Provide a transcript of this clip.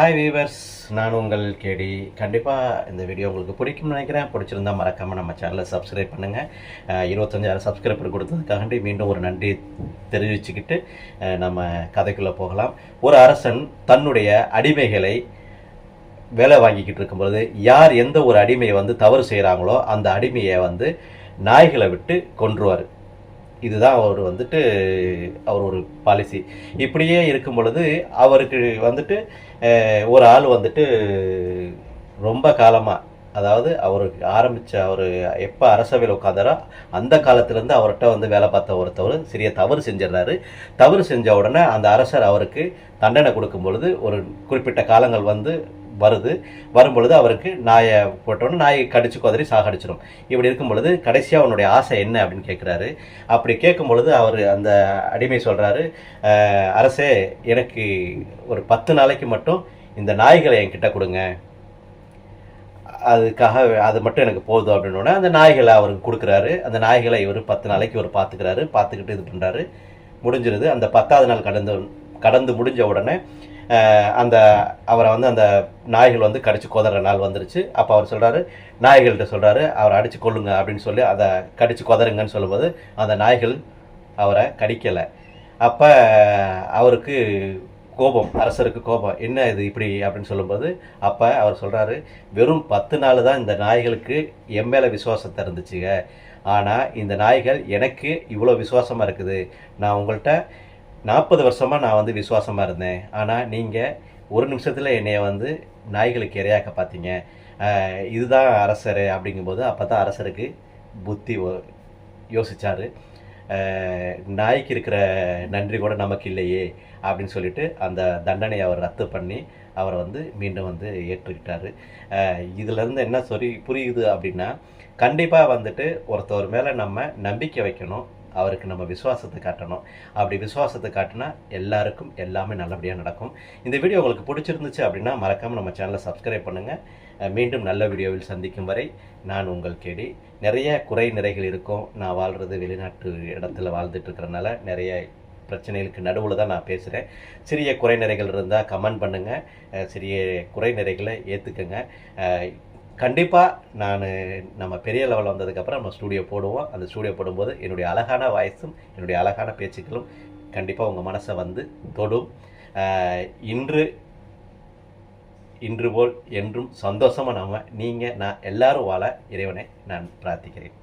Hi viewers நான் உங்கள் கேடி. கண்டிப்பாக இந்த வீடியோ உங்களுக்கு பிடிக்கும்னு நினைக்கிறேன். பிடிச்சிருந்தா மறக்காமல் நம்ம சேனலை சப்ஸ்கிரைப் பண்ணுங்கள் இருபத்தஞ்சாயிரம் சப்ஸ்கிரைபர் கொடுத்ததுக்காண்டி மீண்டும் ஒரு நன்றி தெரிவிச்சுக்கிட்டு நம்ம கதைக்குள்ளே போகலாம். ஒரு அரசன் தன்னுடைய அடிமைகளை வேலை வாங்கிக்கிட்டு இருக்கும்பொழுது யார் எந்த ஒரு அடிமையை வந்து தவறு செய்கிறாங்களோ அந்த அடிமையை வந்து நாய்களை விட்டு கொன்றுவார். இதுதான் அவர் வந்துட்டு அவர் ஒரு பாலிசி இப்படியே இருக்கும் பொழுது அவருக்கு வந்துட்டு ஒரு ஆள் வந்துட்டு ரொம்ப காலமாக அதாவது அவருக்கு ஆரம்பித்த அவர் எப்போ அரசவையில் உட்காந்தாரோ அந்த காலத்திலேருந்து அவர்கிட்ட வந்து வேலை பார்த்த ஒருத்தவர் சிறிய தவறு செஞ்சிடறாரு. தவறு செஞ்ச உடனே அந்த அரசர் அவருக்கு தண்டனை கொடுக்கும் பொழுது ஒரு குறிப்பிட்ட காலங்கள் வந்து வருது. வரும்பொழுது அவருக்கு நாயை போட்டோன்னு நாயை கடிச்சு குதறி சாகடிச்சிடும் இப்படி இருக்கும் பொழுது கடைசியாக அவனுடைய ஆசை என்ன அப்படின்னு கேட்குறாரு அப்படி கேட்கும் பொழுது அவர் அந்த அடிமை சொல்கிறாரு அரசே எனக்கு ஒரு பத்து நாளைக்கு மட்டும் இந்த நாய்களை என்கிட்ட கொடுங்க. அதுக்காக அது மட்டும் எனக்கு போதும் அப்படின்னோடனே அந்த நாய்களை அவருக்கு கொடுக்குறாரு. அந்த நாய்களை இவர் பத்து நாளைக்கு இவர் பார்த்துக்கிறாரு பார்த்துக்கிட்டு இது பண்ணுறாரு முடிஞ்சிருது. அந்த பத்தாவது நாள் கடந்து கடந்து முடிஞ்ச உடனே அந்த அவரை வந்து அந்த நாய்கள் வந்து கடிச்சு கொதற நாள் வந்துருச்சு. அப்போ அவர் சொல்கிறாரு நாய்கள்கிட்ட சொல்கிறாரு அவரை அடித்து கொள்ளுங்க அப்படின்னு சொல்லி அதை கடிச்சு கொதறுங்கன்னு சொல்லும்போது அந்த நாய்கள் அவரை கடிக்கலை. அப்போ அவருக்கு கோபம் அரசருக்கு கோபம் என்ன இது இப்படி? அப்படின்னு சொல்லும்போது அப்போ அவர் சொல்கிறாரு வெறும் பத்து நாள் தான் இந்த நாய்களுக்கு என் மேலே விசுவாசத்தை இருந்துச்சுங்க. ஆனால் இந்த நாய்கள் எனக்கு இவ்வளோ விசுவாசமாக இருக்குது. நான் உங்கள்கிட்ட நாற்பது வருஷமாக நான் வந்து விசுவாசமாக இருந்தேன். ஆனால் நீங்கள் ஒரு நிமிஷத்தில் என்னைய வந்து நாய்களுக்கு இரையாக்க பார்த்தீங்க இதுதான் அரசர் அப்படிங்கும்போது அப்போ தான் அரசருக்கு புத்தி யோசித்தார் நாய்க்கு இருக்கிற நன்றி கூட நமக்கு இல்லையே அப்படின்னு சொல்லிட்டு அந்த தண்டனையை அவர் ரத்து பண்ணி அவரை வந்து மீண்டும் வந்து ஏற்றுக்கிட்டாரு. இதுலேருந்து என்ன சொல்லி புரியுது அப்படின்னா கண்டிப்பாக வந்துட்டு ஒருத்தவர் மேலே நம்ம நம்பிக்கை வைக்கணும். அவருக்கு நம்ம விசுவாசத்தை காட்டணும். அப்படி விசுவாசத்தை காட்டினா எல்லாருக்கும் எல்லாமே நல்லபடியாக நடக்கும். இந்த வீடியோ உங்களுக்கு பிடிச்சிருந்துச்சு அப்படின்னா மறக்காமல் நம்ம சேனலை சப்ஸ்கிரைப் பண்ணுங்கள் மீண்டும் நல்ல வீடியோவில் சந்திக்கும் வரை நான் உங்கள் கேடி. நிறைய குறை நிறைகள் இருக்கும். நான் வாழ்கிறது வெளிநாட்டு இடத்துல வாழ்ந்துட்டு இருக்கிறனால நிறைய பிரச்சனைகளுக்கு நடுவில் தான் நான் பேசுகிறேன் சிறிய குறைநிறைகள் இருந்தால் கமெண்ட் பண்ணுங்கள் சிறிய குறைநிறைகளை ஏற்றுக்கங்க கண்டிப்பாக நான் நம்ம பெரிய லெவலில் வந்ததுக்கப்புறம் நம்ம ஸ்டூடியோ போடுவோம். அந்த ஸ்டூடியோ போடும்போது என்னுடைய அழகான வாய்ஸும் என்னுடைய அழகான பேச்சுக்களும் கண்டிப்பாக உங்கள் மனசை வந்து தொடும். இன்று இன்று போல் என்றும் சந்தோஷமாக நாம் நீங்கள் நான் எல்லாரும் வாழ இறைவனை நான் பிரார்த்திக்கிறேன்.